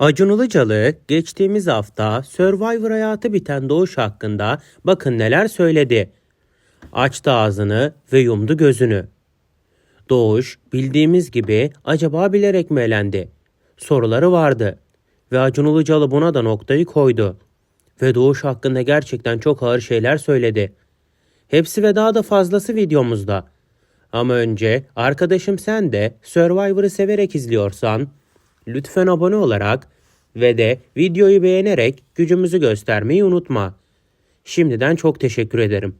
Acun Ilıcalı geçtiğimiz hafta Survivor hayatı biten Doğuş hakkında bakın neler söyledi. Açtı ağzını ve yumdu gözünü. Doğuş bildiğimiz gibi acaba bilerek mi elendi? Soruları vardı. Ve Acun Ilıcalı buna da noktayı koydu. Ve Doğuş hakkında gerçekten çok ağır şeyler söyledi. Hepsi ve daha da fazlası videomuzda. Ama önce arkadaşım sen de Survivor'ı severek izliyorsan lütfen abone olarak ve de videoyu beğenerek gücümüzü göstermeyi unutma. Şimdiden çok teşekkür ederim.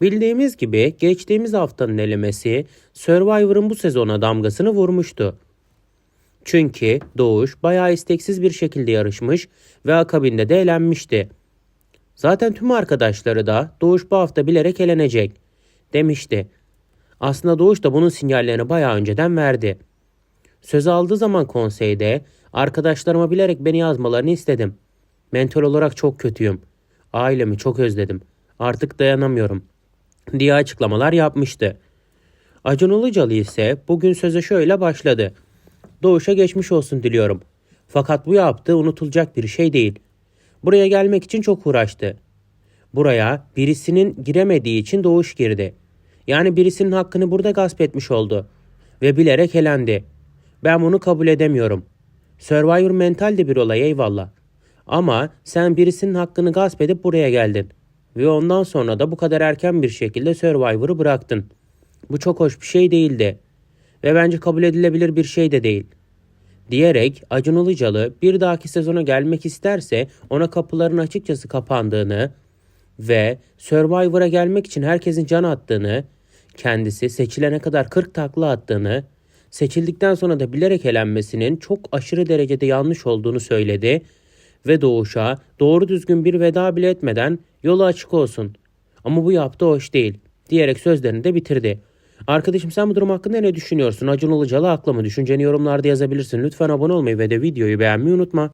Bildiğimiz gibi geçtiğimiz haftanın elemesi Survivor'ın bu sezona damgasını vurmuştu. Çünkü Doğuş bayağı isteksiz bir şekilde yarışmış ve akabinde de elenmişti. Zaten tüm arkadaşları da Doğuş bu hafta bilerek elenecek demişti. Aslında Doğuş da bunun sinyallerini bayağı önceden verdi. Söz aldığı zaman konseyde arkadaşlarıma bilerek beni yazmalarını istedim. Mental olarak çok kötüyüm. Ailemi çok özledim. Artık dayanamıyorum diye açıklamalar yapmıştı. Acun Ilıcalı ise bugün söze şöyle başladı. Doğuş'a geçmiş olsun diliyorum. Fakat bu yaptığı unutulacak bir şey değil. Buraya gelmek için çok uğraştı. Buraya birisinin giremediği için Doğuş girdi. Yani birisinin hakkını burada gasp etmiş oldu. Ve bilerek elendi. Ben bunu kabul edemiyorum. Survivor mental de bir olay eyvallah. Ama sen birisinin hakkını gasp edip buraya geldin. Ve ondan sonra da bu kadar erken bir şekilde Survivor'ı bıraktın. Bu çok hoş bir şey değildi. Ve bence kabul edilebilir bir şey de değil. Diyerek Acun Ilıcalı bir dahaki sezona gelmek isterse ona kapıların açıkçası kapandığını ve Survivor'a gelmek için herkesin can attığını, kendisi seçilene kadar 40 takla attığını, seçildikten sonra da bilerek elenmesinin çok aşırı derecede yanlış olduğunu söyledi ve Doğuş'a doğru düzgün bir veda bile etmeden yolu açık olsun. Ama bu yaptığı hoş değil diyerek sözlerini de bitirdi. Arkadaşım sen bu durum hakkında ne düşünüyorsun? Acun Ilıcalı haklı mı? Düşünceni yorumlarda yazabilirsin. Lütfen abone olmayı ve de videoyu beğenmeyi unutma.